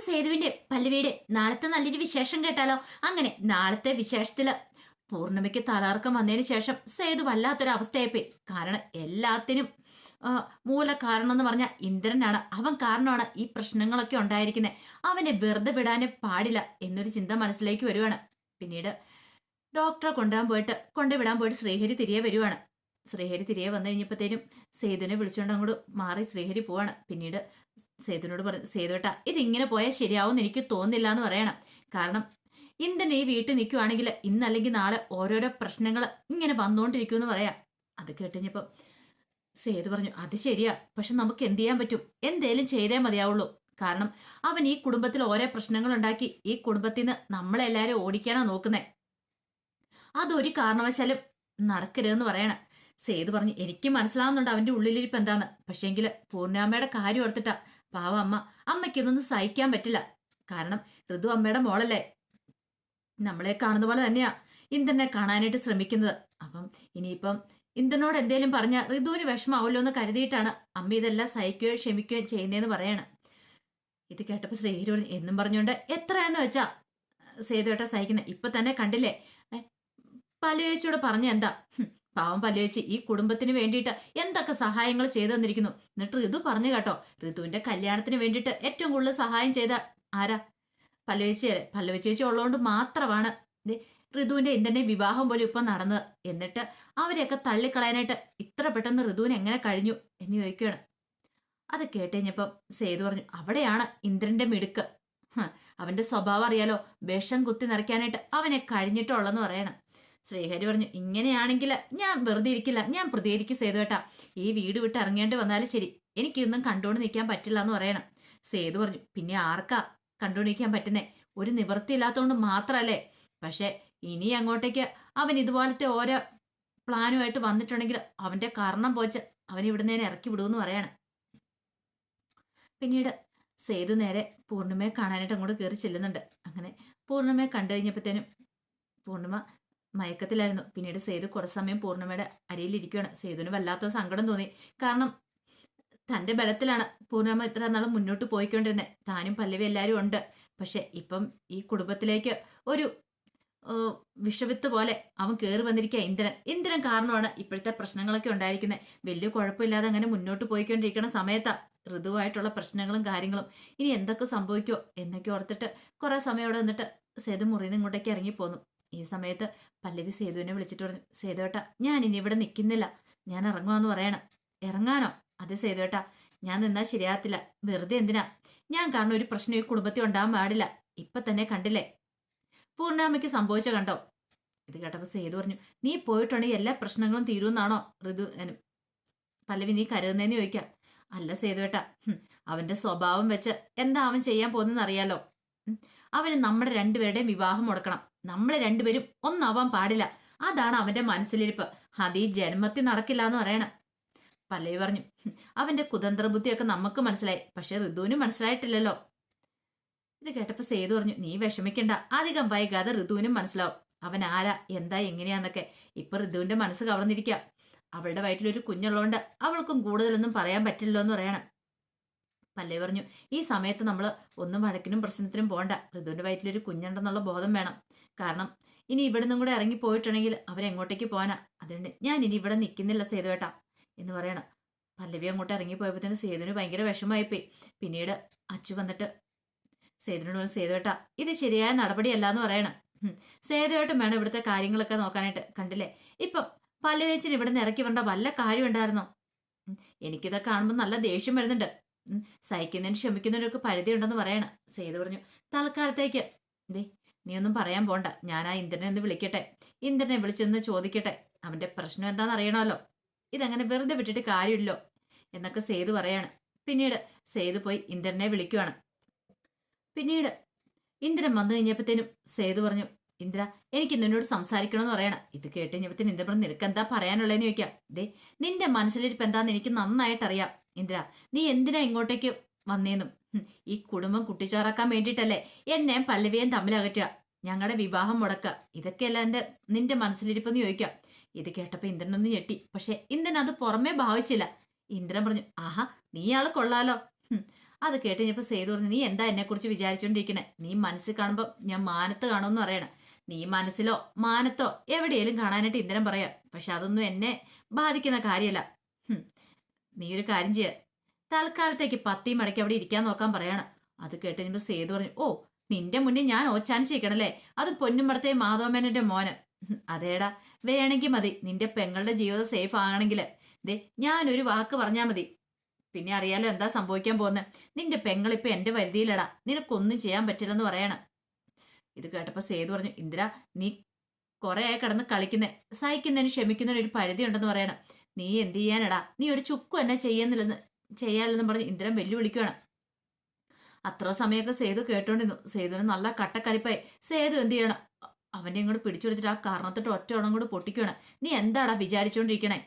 നമുക്ക് സേതുവിന്റെ പല്ലവിയുടെ നാളത്തെ നല്ലൊരു വിശേഷം കേട്ടാലോ? അങ്ങനെ നാളത്തെ വിശേഷത്തിൽ പൂർണിമയ്ക്ക് തലാർക്കം വന്നതിന് ശേഷം സേതു വല്ലാത്തൊരു അവസ്ഥയായിപ്പോയി കാരണം എല്ലാത്തിനും മൂല കാരണം എന്ന് പറഞ്ഞാൽ ഇന്ദ്രനാണ്. അവൻ കാരണമാണ് ഈ പ്രശ്നങ്ങളൊക്കെ ഉണ്ടായിരിക്കുന്നത് അവനെ വെറുതെ വിടാനേ പാടില്ല എന്നൊരു ചിന്ത മനസ്സിലേക്ക് വരുവാണ്. പിന്നീട് ഡോക്ടറെ കൊണ്ടുപോകാൻ പോയിട്ട് കൊണ്ടുവിടാൻ പോയിട്ട് ശ്രീഹരി തിരികെ വരുവാണ്. ശ്രീഹരി തിരികെ വന്നു കഴിഞ്ഞപ്പോഴത്തേനും സേതുവിനെ വിളിച്ചുകൊണ്ട് അങ്ങോട്ട് മാറി ശ്രീഹരി പോവാണ്. പിന്നീട് സേതുവിനോട് പറഞ്ഞു സേതുവേട്ട ഇതിങ്ങനെ പോയാൽ ശരിയാവുമെന്ന് എനിക്ക് തോന്നില്ല എന്ന് പറയണം. കാരണം ഇന്ദ്രൻ ഈ വീട്ടിൽ നിൽക്കുവാണെങ്കിൽ ഇന്നല്ലെങ്കിൽ നാളെ ഓരോരോ പ്രശ്നങ്ങൾ ഇങ്ങനെ വന്നുകൊണ്ടിരിക്കുമെന്ന് പറയാം. അത് കേട്ടുകഴിഞ്ഞപ്പം സേതു പറഞ്ഞു അത് ശരിയാ പക്ഷെ നമുക്ക് എന്ത് ചെയ്യാൻ പറ്റും? എന്തേലും ചെയ്തേ മതിയാവുള്ളൂ. കാരണം അവൻ ഈ കുടുംബത്തിൽ ഓരോ പ്രശ്നങ്ങൾ ഉണ്ടാക്കി ഈ കുടുംബത്തിൽ നിന്ന് നമ്മളെല്ലാവരും ഓടിക്കാനാ നോക്കുന്നേ. അതൊരു കാരണവശാലും നടക്കരുതെന്ന് പറയണം. സേതു പറഞ്ഞു എനിക്ക് മനസ്സിലാവുന്നുണ്ട് അവന്റെ ഉള്ളിലിരിപ്പ് എന്താന്ന്. പക്ഷേങ്കിൽ പൂർണാമ്മയുടെ കാര്യം ഓർത്തിട്ടാ പാവ അമ്മ. അമ്മയ്ക്ക് ഇതൊന്നും സഹിക്കാൻ പറ്റില്ല. കാരണം ഋതു അമ്മയുടെ മോളല്ലേ. നമ്മളെ കാണുന്ന പോലെ തന്നെയാ ഇന്ദനെ കാണാനായിട്ട് ശ്രമിക്കുന്നത്. അപ്പം ഇനിയിപ്പം ഇന്ദനോട് എന്തേലും പറഞ്ഞ ഋതുവിന് വിഷമാവല്ലോ എന്ന് കരുതിയിട്ടാണ് അമ്മ ഇതെല്ലാം സഹിക്കുകയോ ക്ഷമിക്കുകയോ ചെയ്യുന്നതെന്ന് പറയണം. ഇത് കേട്ടപ്പോ ശ്രീഹരി എന്നും പറഞ്ഞുകൊണ്ട് എത്രയെന്ന് വെച്ചാ സേതുവേട്ട സഹിക്കുന്നത് ഇപ്പൊ തന്നെ കണ്ടില്ലേ? ഏ, പല്ലുവേച്ചിയോട് പറഞ്ഞ എന്താ? പാവം പല്ലുവെച്ച് ഈ കുടുംബത്തിന് വേണ്ടിയിട്ട് എന്തൊക്കെ സഹായങ്ങൾ ചെയ്തു തന്നിരിക്കുന്നു എന്നിട്ട് ഋതു പറഞ്ഞു കേട്ടോ ഋതുവിന്റെ കല്യാണത്തിന് വേണ്ടിയിട്ട് ഏറ്റവും കൂടുതൽ സഹായം ചെയ്ത ആരാ? പല്ലുവെച്ചി പല്ലുവെച്ചേച്ചി ഉള്ളതുകൊണ്ട് മാത്രമാണ്. ഋതുവിന്റെ ഇന്ദ്രന്റെ വിവാഹം പോലും ഇപ്പൊ നടന്നത് എന്നിട്ട് അവരെയൊക്കെ തള്ളിക്കളയാനായിട്ട് ഇത്ര പെട്ടെന്ന് ഋതുവിന് എങ്ങനെ കഴിഞ്ഞു? എന്ന് ചോദിക്കുകയാണ്. അത് കേട്ടുകഴിഞ്ഞപ്പം സേതു പറഞ്ഞു അവിടെയാണ് ഇന്ദ്രന്റെ മിടുക്ക്. അവന്റെ സ്വഭാവം അറിയാലോ വിഷം കുത്തി നിറയ്ക്കാനായിട്ട് അവനെ കഴിഞ്ഞിട്ടുള്ളെന്ന് പറയണം. ശ്രീഹരി പറഞ്ഞു ഇങ്ങനെയാണെങ്കിൽ ഞാൻ വെറുതെ ഇരിക്കില്ല. ഞാൻ പ്രതികരിക്കും സേതുവേട്ടാ ഈ വീട് വിട്ട് ഇറങ്ങേണ്ടി വന്നാലും ശരി. എനിക്കിതൊന്നും കണ്ടുകൊണ്ട് നിൽക്കാൻ പറ്റില്ല എന്ന് പറയണം. സേതു പറഞ്ഞു പിന്നെ ആർക്കാ കണ്ടുകൊണ്ട് നിൽക്കാൻ പറ്റുന്നേ? ഒരു നിവൃത്തി ഇല്ലാത്തതുകൊണ്ട് മാത്രമല്ലേ പക്ഷേ ഇനി അങ്ങോട്ടേക്ക് അവൻ ഇതുപോലത്തെ ഓരോ പ്ലാനുമായിട്ട് വന്നിട്ടുണ്ടെങ്കിൽ അവന്റെ കാരണം പോച്ച് അവൻ ഇവിടുന്ന് തന്നെ ഇറക്കി വിടുമെന്ന് പറയാണ്. പിന്നീട് സേതു നേരെ പൂർണിമയെ കാണാനായിട്ട് അങ്ങോട്ട് കയറി ചെല്ലുന്നുണ്ട്. അങ്ങനെ പൂർണിമയെ കണ്ടു കഴിഞ്ഞപ്പോഴത്തേനും പൂർണിമ മയക്കത്തിലായിരുന്നു. പിന്നീട് സേതു കുറച്ച് സമയം പൂർണിമയുടെ അരിയിലിരിക്കുകയാണ് സേതുവിന് വല്ലാത്ത സങ്കടം തോന്നി. കാരണം തന്റെ ബലത്തിലാണ് പൂർണിമ ഇത്ര നാളും മുന്നോട്ട് പോയിക്കൊണ്ടിരുന്നത് താനും പല്ലവി എല്ലാവരും ഉണ്ട്. പക്ഷെ ഇപ്പം ഈ കുടുംബത്തിലേക്ക് ഒരു വിഷവിത്ത് പോലെ അവൻ കയറി വന്നിരിക്കുക ഇന്ദ്രൻ. ഇന്ദ്രൻ കാരണമാണ് ഇപ്പോഴത്തെ പ്രശ്നങ്ങളൊക്കെ ഉണ്ടായിരിക്കുന്നത് വലിയ കുഴപ്പമില്ലാതെ അങ്ങനെ മുന്നോട്ട് പോയിക്കൊണ്ടിരിക്കുന്ന സമയത്താ ഋതുവായിട്ടുള്ള പ്രശ്നങ്ങളും കാര്യങ്ങളും. ഇനി എന്തൊക്കെ സംഭവിക്കോ എന്നൊക്കെ ഓർത്തിട്ട് കുറേ സമയം അവിടെ നിന്നിട്ട് സേതു മുറിയിൽ നിന്ന് ഇങ്ങോട്ടേക്ക് ഇറങ്ങിപ്പോന്നു. ഈ സമയത്ത് പല്ലവി സേതുവിനെ വിളിച്ചിട്ട് പറഞ്ഞു സേതുവേട്ട ഞാൻ ഇനി ഇവിടെ നിൽക്കുന്നില്ല. ഞാൻ ഇറങ്ങുവാന്ന് പറയണം. ഇറങ്ങാനോ? അതെ സേതുവേട്ട ഞാൻ നിന്നാ ശരിയാകത്തില്ല. വെറുതെ എന്തിനാ? ഞാൻ കാരണം ഒരു പ്രശ്നം ഈ കുടുംബത്തിൽ ഉണ്ടാവാൻ പാടില്ല. ഇപ്പൊ തന്നെ കണ്ടില്ലേ? പൂർണാമയ്ക്ക് സംഭവിച്ച കണ്ടോ? ഇത് കേട്ടപ്പോൾ സേതു പറഞ്ഞു നീ പോയിട്ടുണ്ടെങ്കിൽ എല്ലാ പ്രശ്നങ്ങളും തീരുമെന്നാണോ ഋതു പല്ലവി നീ കരുതുന്നതെന്ന് ചോദിക്കാം? അല്ല സേതുവേട്ട അവന്റെ സ്വഭാവം വെച്ച് എന്താ അവൻ ചെയ്യാൻ പോകുന്നെന്ന് അറിയാലോ. അവന് നമ്മുടെ രണ്ടുപേരുടെയും വിവാഹം മുടക്കണം. നമ്മളെ രണ്ടുപേരും ഒന്നാവാൻ പാടില്ല. അതാണ് അവന്റെ മനസ്സിലിരിപ്പ്. അത് ഈ ജന്മത്തിൽ നടക്കില്ല എന്ന് പറയണം. പല്ലവി പറഞ്ഞു അവന്റെ കുതന്ത്ര ബുദ്ധിയൊക്കെ നമുക്ക് മനസ്സിലായി. പക്ഷെ ഋതുവിന് മനസ്സിലായിട്ടില്ലല്ലോ. ഇത് കേട്ടപ്പോ സേതു പറഞ്ഞു നീ വിഷമിക്കണ്ട. അധികം വൈകാതെ ഋതുവിനും മനസ്സിലാവും. അവൻ ആരാ? എന്താ? എങ്ങനെയാന്നൊക്കെ. ഇപ്പൊ ഋതുവിന്റെ മനസ്സ് കവർന്നിരിക്കുക അവളുടെ വയറ്റിലൊരു കുഞ്ഞുള്ളതുകൊണ്ട് അവൾക്കും കൂടുതലൊന്നും പറയാൻ പറ്റില്ലല്ലോ എന്ന് പറയണം. പല്ലവി പറഞ്ഞു ഈ സമയത്ത് നമ്മൾ ഒന്നും വഴക്കിനും പ്രശ്നത്തിനും പോകണ്ട ഋതുവിന്റെ വയറ്റിലൊരു കുഞ്ഞുണ്ടെന്നുള്ള ബോധം വേണം. കാരണം ഇനി ഇവിടെ നിന്നും കൂടെ ഇറങ്ങി പോയിട്ടുണ്ടെങ്കിൽ അവരെങ്ങോട്ടേക്ക് പോകാനാ അതുകൊണ്ട് ഞാൻ ഇനി ഇവിടെ നിൽക്കുന്നില്ല സേതുവേട്ടാ എന്ന് പറയണം പല്ലവി അങ്ങോട്ട് ഇറങ്ങി തന്നെ സേതുവിന് ഭയങ്കര വിഷമമായിപ്പോയി പിന്നീട് അച്ചു വന്നിട്ട് സേതുവിനോട് പറഞ്ഞു, സേതുവേട്ടാ ഇത് ശരിയായ നടപടിയല്ല എന്ന് പറയണം. സേതുവേട്ടൻ വേണം ഇവിടുത്തെ കാര്യങ്ങളൊക്കെ നോക്കാനായിട്ട് കണ്ടില്ലേ ഇപ്പം പല്ലവേച്ചിന് ഇവിടെ നിന്ന് ഇറക്കി വരേണ്ട വല്ല കാര്യം ഉണ്ടായിരുന്നോ. എനിക്കിതൊക്കെ കാണുമ്പോൾ നല്ല ദേഷ്യം വരുന്നുണ്ട്. സഹിക്കുന്നതിന് ക്ഷമിക്കുന്നതിനൊക്കെ പരിധി ഉണ്ടെന്ന് പറയണം സേതു പറഞ്ഞു തൽക്കാലത്തേക്ക് ദേ നീ ഒന്നും പറയാൻ പോണ്ട. ഞാൻ ആ ഇന്ദ്രനെ ഒന്ന് വിളിക്കട്ടെ. ഇന്ദ്രനെ വിളിച്ചൊന്ന് ചോദിക്കട്ടെ. അവന്റെ പ്രശ്നം എന്താണെന്ന് അറിയണമല്ലോ. ഇതങ്ങനെ വെറുതെ വിട്ടിട്ട് കാര്യമില്ലോ എന്നൊക്കെ സേതു പറയാണ്. പിന്നീട് സേതു പോയി ഇന്ദ്രനെ വിളിക്കുവാണ്. പിന്നീട് ഇന്ദ്രൻ വന്നു കഴിഞ്ഞപ്പോഴത്തേനും സേതു പറഞ്ഞു ഇന്ദ്ര എനിക്ക് നിന്നോട് സംസാരിക്കണമെന്ന് പറയണം. ഇത് കേട്ട് കഴിഞ്ഞപ്പോഴത്തേന് ഇന്ദ്രൻ പറഞ്ഞു നിനക്ക് എന്താ പറയാനുള്ളതെന്ന് ചോദിക്കാം. ദേ നിന്റെ മനസ്സിലിരിപ്പ് എന്താന്ന് എനിക്ക് നന്നായിട്ട് അറിയാം ഇന്ദ്ര നീ എന്തിനാ ഇങ്ങോട്ടേക്ക് വന്നേന്നും? ഈ കുടുംബം കുട്ടിച്ചോറാക്കാൻ വേണ്ടിയിട്ടല്ലേ? എന്നെ പല്ലവിയും തമ്മിലകറ്റുക ഞങ്ങളുടെ വിവാഹം മുടക്കുക. ഇതൊക്കെയല്ല എന്റെ നിന്റെ മനസ്സിലിരിപ്പെന്ന് ചോദിക്കാം ഇത് കേട്ടപ്പോ ഇന്ദ്രനൊന്ന് ഞെട്ടി. പക്ഷെ ഇന്ദ്രൻ അത് പുറമേ ഭാവിച്ചില്ല. ഇന്ദ്രൻ പറഞ്ഞു ആഹാ നീ ആൾ കൊള്ളാലോ. അത് കേട്ട് കഴിഞ്ഞപ്പോൾ സേതു പറഞ്ഞു നീ എന്താ എന്നെക്കുറിച്ച് വിചാരിച്ചുകൊണ്ടിരിക്കണേ നീ മനസ്സിൽ കാണുമ്പോൾ ഞാൻ മാനത്ത് കാണുമെന്ന് പറയണം. നീ മനസ്സിലോ മാനത്തോ എവിടെയെങ്കിലും കാണാനായിട്ട് ഇന്ദ്രൻ പറയാം. പക്ഷെ അതൊന്നും എന്നെ ബാധിക്കുന്ന കാര്യമല്ല നീ ഒരു കാര്യം ചെയ്യ. തൽക്കാലത്തേക്ക് പത്തി മടക്കി അവിടെ ഇരിക്കാൻ നോക്കാൻ പറയാണ്. അത് കേട്ട് കഴിഞ്ഞപ്പോൾ സേതു പറഞ്ഞു ഓ നിന്റെ മുന്നിൽ ഞാൻ ഓച്ചാനിച്ചിരിക്കണല്ലേ? അത് പൊന്നുമടത്തെ മാധവമേനന്റെ മോന്. അതേടാ. വേണമെങ്കിൽ മതി. നിന്റെ പെങ്ങളുടെ ജീവിതം സേഫ് ആകണമെങ്കിൽ. ദേ ഞാനൊരു വാക്ക് പറഞ്ഞാൽ മതി. പിന്നെ അറിയാലോ എന്താ സംഭവിക്കാൻ പോകുന്നത് നിന്റെ പെങ്ങൾ ഇപ്പൊ എന്റെ വരുതിയിലടാ നിനക്കൊന്നും ചെയ്യാൻ പറ്റില്ലെന്ന് പറയണം. ഇത് കേട്ടപ്പോ സേതു പറഞ്ഞു ഇന്ദിര നീ കുറെ കിടന്ന് കളിക്കുന്നേ. സഹിക്കുന്നതിന് ക്ഷമിക്കുന്നതിന് ഒരു പരിധി ഉണ്ടെന്ന് പറയണം. നീ എന്ത് ചെയ്യാനടാ? നീ ഒരു ചുക്കും എന്നെ ചെയ്യുന്നില്ലെന്ന്. ചെയ്യാനില്ലെന്ന് പറഞ്ഞ് ഇന്ദ്രൻ വെല്ലുവിളിക്കുകയാണ് അത്ര സമയമൊക്കെ സേതു കേട്ടോണ്ടിരുന്നു. സേതുവിന് നല്ല കട്ടക്കലിപ്പായി സേതു എന്ത് ചെയ്യണം? അവനെ ഇങ്ങോട്ട് പിടിച്ചു പിടിച്ചിട്ട് ആ കാരണത്തിട്ട് ഒറ്റ ഉണം കൂടെ പൊട്ടിക്കുകയാണ് നീ എന്താടാ വിചാരിച്ചോണ്ടിരിക്കണേ?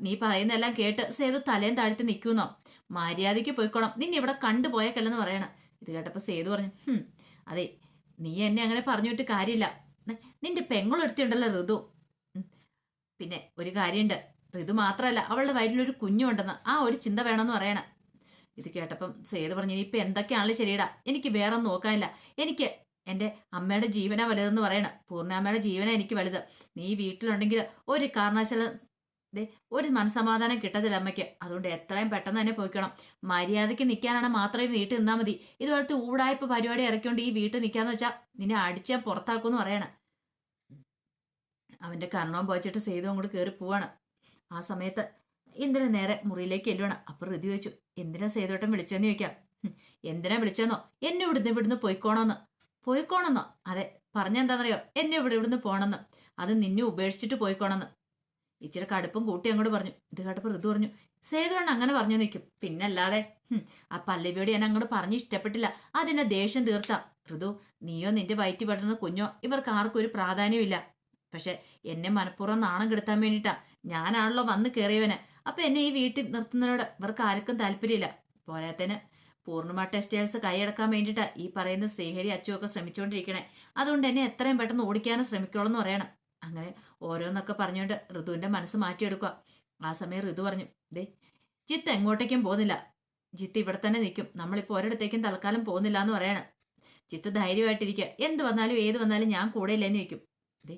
നീ പറയുന്നതെല്ലാം കേട്ട് സേതു തലയും താഴ്ത്തി നിൽക്കുന്നോ മര്യാദയ്ക്ക് പോയിക്കോണം. നിന്നെ ഇവിടെ കണ്ടുപോയേക്കല്ലെന്ന് പറയണം. ഇത് കേട്ടപ്പോൾ സേതു പറഞ്ഞു "ഹും, അതെ നീ എന്നെ അങ്ങനെ പറഞ്ഞിട്ട് കാര്യമില്ല. നിന്റെ പെങ്ങളൊരുത്തിയുണ്ടല്ലോ ഋതു. പിന്നെ ഒരു കാര്യമുണ്ട്. ഋതു മാത്രമല്ല അവളുടെ വയറ്റിലൊരു കുഞ്ഞുണ്ടെന്ന് ആ ഒരു ചിന്ത വേണമെന്ന് പറയണം. ഇത് കേട്ടപ്പം സേത് പറഞ്ഞു ഇപ്പൊ എന്തൊക്കെയാണല്ലോ ശരിയടാ? എനിക്ക് വേറെ ഒന്നും നോക്കാനില്ല. എനിക്ക് എന്റെ അമ്മയുടെ ജീവനാ വലുതെന്ന് പറയണം. പൂർണാമ്മയുടെ ജീവനാ എനിക്ക് വലുത്. നീ വീട്ടിലുണ്ടെങ്കിൽ ഒരു കാരണവശാലും ഒരു മനസമാധാനം കിട്ടത്തില്ല അമ്മയ്ക്ക്. അതുകൊണ്ട് എത്രയും പെട്ടെന്ന് തന്നെ പോയിക്കണം. മര്യാദയ്ക്ക് നിൽക്കാനാണ് മാത്രമേ വീട്ടിൽ നിന്നാൽ മതി. ഇതുപോലത്തെ ഊടായ്പ പരിപാടി ഇറക്കിക്കൊണ്ട് ഈ വീട്ടിൽ നിൽക്കാന്ന് വെച്ചാൽ നിന്നെ അടിച്ചാൽ പുറത്താക്കുമെന്ന് പറയണം. അവന്റെ കർണവും പോയിച്ചിട്ട് സേതു അങ്ങോട്ട് കയറി പോവാണ്. ആ സമയത്ത് ഇന്ദ്രൻ നേരെ മുറിയിലേക്ക് എല്ലുവാണ് അപ്പൊ ഋതി വെച്ചു എന്തിനാ സേതോട്ടം വിളിച്ചെന്ന് ചോദിക്കാം? എന്തിനാ വിളിച്ചെന്നോ എന്നെ ഇവിടുന്ന് ഇവിടുന്ന് പോയിക്കോണമെന്ന് പോയിക്കോണെന്നോ? അതെ പറഞ്ഞെന്താണെന്നറിയോ എന്നെ ഇവിടെ ഇവിടുന്ന് പോണെന്ന്. അത് നിന്നെ ഉപേക്ഷിച്ചിട്ട് പോയിക്കോണെന്ന്. ഇച്ചിരി കടുപ്പം കൂട്ടി അങ്ങോട്ട് പറഞ്ഞു. ഇത് കേട്ടപ്പോൾ ഋതു പറഞ്ഞു സേതുവണ്ണ അങ്ങനെ പറഞ്ഞു നിൽക്കും. പിന്നെ അല്ലാതെ ആ പല്ലവിയോട് ഞാൻ അങ്ങോട്ട് പറഞ്ഞ് ഇഷ്ടപ്പെട്ടില്ല. അതിനെ ദേഷ്യം തീർത്ത. ഋതു നീയോ നിന്റെ വയറ്റി പറ്റുന്ന കുഞ്ഞോ ഇവർക്ക് ആർക്കും ഒരു പ്രാധാന്യമില്ല പക്ഷെ എന്നെ മനഃപൂർവം നാണം കെടുത്താൻ വേണ്ടിയിട്ടാ ഞാനാണല്ലോ വന്ന് കയറിയവന് അപ്പൊ എന്നെ ഈ വീട്ടിൽ നിർത്തുന്നതിനോട് ഇവർക്ക് ആർക്കും താല്പര്യമില്ല. പോരാത്തന് പൂർണിമ ടെക്സ്റ്റൈൽസ് കൈയടക്കാൻ വേണ്ടിയിട്ടാ ഈ പറയുന്ന ശ്രീഹരി അച്ചുവൊക്കെ ശ്രമിച്ചുകൊണ്ടിരിക്കണേ. അതുകൊണ്ട് എന്നെ എത്രയും പെട്ടെന്ന് ഓടിക്കാനും ശ്രമിക്കണമെന്ന് പറയണം. അങ്ങനെ ഓരോന്നൊക്കെ പറഞ്ഞുകൊണ്ട് ഋതുവിന്റെ മനസ്സ് മാറ്റിയെടുക്കുക. ആ സമയം ഋതു പറഞ്ഞു ദേ ജിത്ത് എങ്ങോട്ടേക്കും പോകുന്നില്ല. ജിത്ത് ഇവിടെ തന്നെ നിൽക്കും. നമ്മളിപ്പോൾ ഒരിടത്തേക്കും തൽക്കാലം പോകുന്നില്ല എന്ന് പറയണം. ജിത്ത് ധൈര്യമായിട്ടിരിക്കുക. എന്ത് വന്നാലും ഏത് വന്നാലും ഞാൻ കൂടെ ഇല്ലെന്ന് വെക്കും ദേ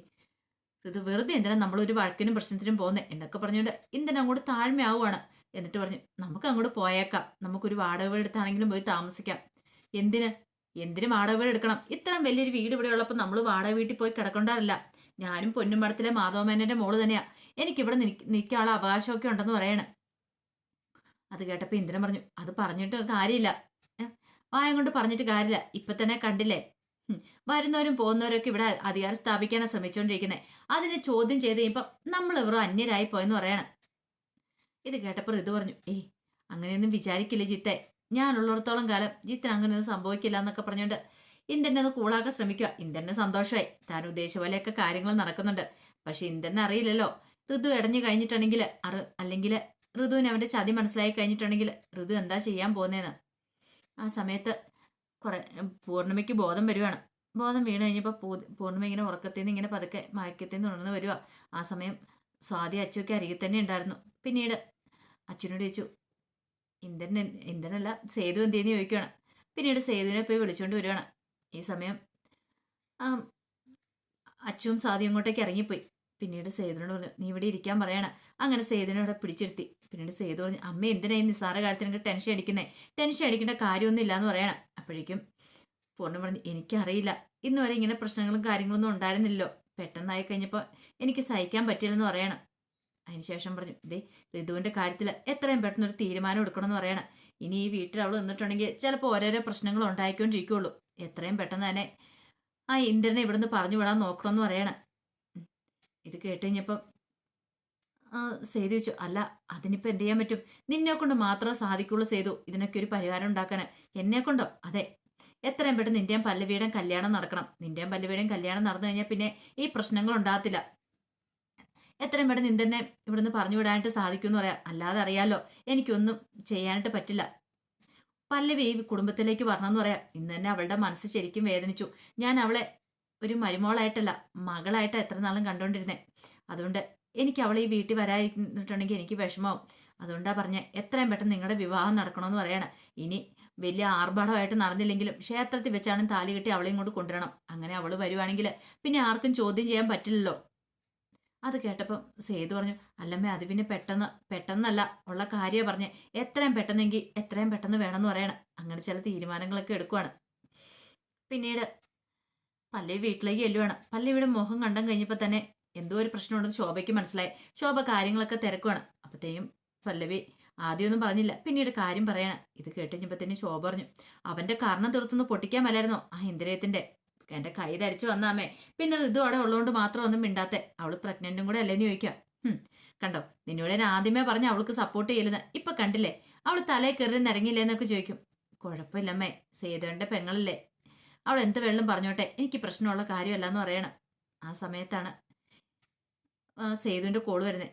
ഋതു വെറുതെ എന്തിനാ നമ്മൾ ഒരു വഴക്കിനും പ്രശ്നത്തിനും പോകുന്നത് എന്നൊക്കെ പറഞ്ഞുകൊണ്ട് എന്തിനാ അങ്ങോട്ട് താഴ്മയാവുകയാണ് എന്നിട്ട് പറഞ്ഞു നമുക്ക് അങ്ങോട്ട് പോയേക്കാം. നമുക്കൊരു വാടക വീട് എടുത്താണെങ്കിലും പോയി താമസിക്കാം. എന്തിന്? എന്തിന് വാടക വീട് എടുക്കണം? ഇത്രയും വലിയൊരു വീട് ഇവിടെ ഉള്ളപ്പോൾ നമ്മൾ വാടക വീട്ടിൽ പോയി കിടക്കേണ്ടതല്ല ഞാനും പൊന്നുമടത്തിലെ മാധവമേനന്റെ മോൾ തന്നെയാ. എനിക്കിവിടെ നിൽക്കാനുള്ള അവകാശമൊക്കെ ഉണ്ടെന്ന് പറയണേ. അത് കേട്ടപ്പോൾ ഇന്ദ്രൻ പറഞ്ഞു അത് പറഞ്ഞിട്ട് കാര്യമില്ല. വായം കൊണ്ട് പറഞ്ഞിട്ട് കാര്യമില്ല. ഇപ്പൊ തന്നെ കണ്ടില്ലേ? വരുന്നവരും പോകുന്നവരൊക്കെ ഇവിടെ അധികാരം സ്ഥാപിക്കാനാണ് ശ്രമിച്ചുകൊണ്ടിരിക്കുന്നത് അതിനെ ചോദ്യം ചെയ്ത് കഴിയുമ്പോൾ നമ്മൾ ഇവരും അന്യരായി പോയെന്ന് പറയണം. ഇത് കേട്ടപ്പോൾ ഇത് പറഞ്ഞു ഏയ് അങ്ങനെയൊന്നും വിചാരിക്കില്ല ജിത്തെ? ഞാനുള്ളിടത്തോളം കാലം ജിത്തിന് അങ്ങനെയൊന്നും സംഭവിക്കില്ല എന്നൊക്കെ പറഞ്ഞുകൊണ്ട് ഇന്ദ്രനെ അത് കൂളാക്കാൻ ശ്രമിക്കുക ഇന്ദ്രനെ സന്തോഷമായി താൻ ഉദ്ദേശിച്ച പോലെയൊക്കെ കാര്യങ്ങൾ നടക്കുന്നുണ്ട്. പക്ഷെ ഇന്ദ്രനെ അറിയില്ലല്ലോ. ഋതു ഇടഞ്ഞു കഴിഞ്ഞിട്ടുണ്ടെങ്കിൽ അറി അല്ലെങ്കിൽ ഋതുവിന് അവന്റെ ചതി മനസ്സിലായി കഴിഞ്ഞിട്ടുണ്ടെങ്കിൽ ഋതു എന്താ ചെയ്യാൻ പോകുന്നതെന്ന് ആ സമയത്ത് കുറെ പൂർണിമയ്ക്ക് ബോധം വരുവാണ്. ബോധം വീണ് കഴിഞ്ഞപ്പോൾ പൂ- പൂർണിമ ഇങ്ങനെ ഉറക്കത്തിൽ നിന്ന് ഇങ്ങനെ പതുക്കെ മയക്കത്തിൽ നിന്ന് ഉണർന്ന് വരുക ആ സമയം സ്വാതി അച്ചുവൊക്കെ അരികിൽ തന്നെ ഉണ്ടായിരുന്നു. പിന്നീട് അച്ഛനോട് ചോദിച്ചു ഇന്ദ്രൻ ഇന്ദ്രനല്ല സേതു എന്തെന്ന് ചോദിക്കുകയാണ് പിന്നീട് സേതുവിനെ പോയി വിളിച്ചുകൊണ്ട് വരികയാണ് ഈ സമയം അച്ചുവും സാദിയും അങ്ങോട്ടേക്ക് ഇറങ്ങിപ്പോയി. പിന്നീട് സേതുവിനോട് പറഞ്ഞു നീ ഇവിടെ ഇരിക്കാൻ പറയണ. അങ്ങനെ സേതുവിനോട് പിടിച്ചിരുത്തി. പിന്നീട് സേതു പറഞ്ഞു അമ്മ എന്തിനാ ഈ നിസ്സാര കാര്യത്തിന് ടെൻഷൻ അടിക്കുന്നേ? ടെൻഷൻ അടിക്കേണ്ട കാര്യമൊന്നും ഇല്ലാന്ന് പറയണം. അപ്പോഴേക്കും പൂർണം പറഞ്ഞു എനിക്കറിയില്ല. ഇന്ന് വരെ ഇങ്ങനെ പ്രശ്നങ്ങളും കാര്യങ്ങളൊന്നും ഉണ്ടായിരുന്നില്ലല്ലോ. പെട്ടെന്നായി കഴിഞ്ഞപ്പോൾ എനിക്ക് സഹിക്കാൻ പറ്റില്ലെന്ന് പറയണം. അതിനുശേഷം പറഞ്ഞു ദേ ഋതുവിന്റെ കാര്യത്തിൽ എത്രയും പെട്ടെന്ന് ഒരു തീരുമാനം എടുക്കണമെന്ന് പറയണം. ഇനി ഈ വീട്ടിൽ അവൾ നിന്നിട്ടുണ്ടെങ്കിൽ ചിലപ്പോൾ ഓരോരോ പ്രശ്നങ്ങൾ ഉണ്ടായിക്കൊണ്ടിരിക്കുള്ളൂ. എത്രയും പെട്ടെന്ന് തന്നെ ആ ഇന്ദ്രനെ ഇവിടുന്ന് പറഞ്ഞു വിടാൻ നോക്കണമെന്ന് പറയണം. ഇത് കേട്ട് കഴിഞ്ഞപ്പം സേതു വെച്ചു അല്ല അതിനിപ്പോൾ എന്ത് ചെയ്യാൻ പറ്റും? നിന്നെ കൊണ്ട് മാത്രമേ സാധിക്കുള്ളൂ സേതു. ഇതിനൊക്കെ ഒരു പരിഹാരം ഉണ്ടാക്കാൻ എന്നെ കൊണ്ടോ അതെ എത്രയും പെട്ടെന്ന് നിന്റെയും പല്ലവിയുടെയും കല്യാണം നടക്കണം. നിന്റെയും പല്ലവിയുടെയും കല്യാണം നടന്നു കഴിഞ്ഞാൽ പിന്നെ ഈ പ്രശ്നങ്ങൾ ഉണ്ടാകത്തില്ല. എത്രയും പെട്ടെന്ന് ഇന്ദ്രനെ ഇവിടുന്ന് പറഞ്ഞു വിടാനായിട്ട് സാധിക്കുമെന്ന് പറയാം. അല്ലാതെ അറിയാലോ എനിക്കൊന്നും ചെയ്യാനായിട്ട് പറ്റില്ല. പല്ലവി ഈ കുടുംബത്തിലേക്ക് വരണമെന്ന് പറയാം. ഇന്ന് തന്നെ അവളുടെ മനസ്സ് ശരിക്കും വേദനിച്ചു. ഞാൻ അവളെ ഒരു മരുമോളായിട്ടല്ല മകളായിട്ടാണ് എത്ര നാളും കണ്ടുകൊണ്ടിരുന്നത് അതുകൊണ്ട് എനിക്ക് അവളെ ഈ വീട്ടിൽ വരാതിരുന്നിട്ടുണ്ടെങ്കിൽ എനിക്ക് വിഷമാവും അതുകൊണ്ടാണ് പറഞ്ഞ എത്രയും പെട്ടെന്ന് നിങ്ങളുടെ വിവാഹം നടക്കണമെന്ന് പറയാണ്. ഇനി വലിയ ആർഭാടമായിട്ട് നടന്നില്ലെങ്കിലും ക്ഷേത്രത്തിൽ വെച്ചാണ് താലി കെട്ടി അവളെയും കൊണ്ട് കൊണ്ടുവരണം. അങ്ങനെ അവൾ വരുവാണെങ്കിൽ പിന്നെ ആർക്കും ചോദ്യം ചെയ്യാൻ പറ്റില്ലല്ലോ. അത് കേട്ടപ്പം സേതു പറഞ്ഞു അല്ലമ്മേ അത് പിന്നെ പെട്ടെന്ന് പെട്ടെന്നല്ല. ഉള്ള കാര്യമാണ് പറഞ്ഞ്. എത്രയും പെട്ടെന്നെങ്കിൽ എത്രയും പെട്ടെന്ന് വേണമെന്ന് പറയണം. അങ്ങനെ ചില തീരുമാനങ്ങളൊക്കെ എടുക്കുവാണ്. പിന്നീട് പല്ലവി വീട്ടിലേക്ക് ചെല്ലുവാണ്. പല്ലവിയുടെ മുഖം കണ്ടം കഴിഞ്ഞപ്പോൾ തന്നെ എന്തോ ഒരു പ്രശ്നമുണ്ടെന്ന് ശോഭയ്ക്ക് മനസ്സിലായി. ശോഭ കാര്യങ്ങളൊക്കെ തിരക്കുവാണ്. അപ്പത്തേയും പല്ലവി ആദ്യമൊന്നും പറഞ്ഞില്ല. പിന്നീട് കാര്യം പറയണം. ഇത് കേട്ടുകഴിഞ്ഞപ്പോൾ തന്നെ ശോഭ പറഞ്ഞു അവന്റെ കർണം തീർത്തൊന്ന് പൊട്ടിക്കാൻ മേലായിരുന്നോ. ആ ഇന്ദ്രിയത്തിന്റെ എന്റെ കൈ ധരിച്ചു വന്നാമേ പിന്നെ ഋതു അവിടെ ഉള്ളതുകൊണ്ട് മാത്രം ഒന്നും മിണ്ടാത്തെ. അവൾ പ്രഗ്നന്റും കൂടെ അല്ലേന്ന് ചോദിക്കാം. കണ്ടോ? നിന്നോട് ഞാൻ ആദ്യമേ പറഞ്ഞ അവൾക്ക് സപ്പോർട്ട് ചെയ്യലെന്ന് ഇപ്പൊ കണ്ടില്ലേ? അവൾ തലേ കയറി നിറങ്ങിയില്ലേന്നൊക്കെ ചോദിക്കും. കുഴപ്പമില്ലമ്മേ സേതുവിന്റെ പെങ്ങളല്ലേ. അവൾ എന്ത് വെള്ളം പറഞ്ഞോട്ടെ. എനിക്ക് പ്രശ്നമുള്ള കാര്യമല്ല എന്ന് പറയണം. ആ സമയത്താണ് സേതുവിന്റെ കോൾ വരുന്നത്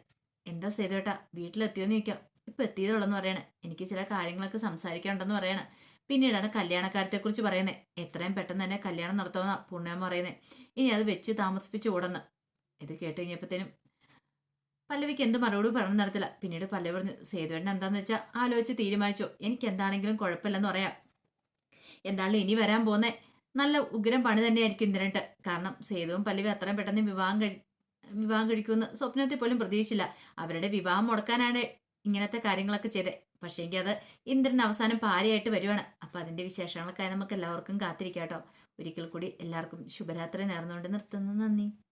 എന്താ സേതുവേട്ടാ വീട്ടിലെത്തിയോന്ന് ചോദിക്കാം. ഇപ്പൊ എത്തിയതുള്ളെന്ന് പറയണേ. എനിക്ക് ചില കാര്യങ്ങളൊക്കെ സംസാരിക്കാനുണ്ടെന്ന് പറയണേ. പിന്നീടാണ് കല്യാണക്കാര്യത്തെക്കുറിച്ച് പറയുന്നത് എത്രയും പെട്ടെന്ന് തന്നെ കല്യാണം നടത്തുമെന്ന പുണ്യം പറയുന്നത് ഇനി അത് വെച്ച് താമസിപ്പിച്ച് ഓടന്ന്. ഇത് കേട്ട് കഴിഞ്ഞപ്പോഴത്തേനും പല്ലവിക്ക് എന്ത് മറുപടി പറഞ്ഞു നടത്തില്ല പിന്നീട് പല്ലവി പറഞ്ഞു സേതുവേണ്ട എന്താന്ന് വെച്ചാൽ ആലോചിച്ച് തീരുമാനിച്ചു. എനിക്ക് എന്താണെങ്കിലും കുഴപ്പമില്ലെന്ന് പറയാം. എന്താണല്ലോ ഇനി വരാൻ പോകുന്നേ. നല്ല ഉഗ്രം പണി തന്നെയായിരിക്കും ഇന്ദ്രനിട്ട് കാരണം സേതുവും പല്ലവി അത്രയും പെട്ടെന്ന് വിവാഹം കഴി വിവാഹം കഴിക്കുമെന്ന് സ്വപ്നത്തിൽ പോലും പ്രതീക്ഷിച്ചില്ല. അവരുടെ വിവാഹം മുടക്കാനാണ് ഇങ്ങനത്തെ കാര്യങ്ങളൊക്കെ ചെയ്തേ. പക്ഷേ എങ്കിൽ അത് ഇന്ദ്രൻ അവസാനം പാരയായിട്ട് വരുവാണ്. അപ്പോൾ അതിന്റെ വിശേഷങ്ങളൊക്കെ നമുക്ക് എല്ലാവർക്കും കാത്തിരിക്കാം കേട്ടോ. ഒരിക്കൽ കൂടി എല്ലാവർക്കും ശുഭരാത്രി നേർന്നുകൊണ്ട് നിർത്തുന്നു. നന്ദി.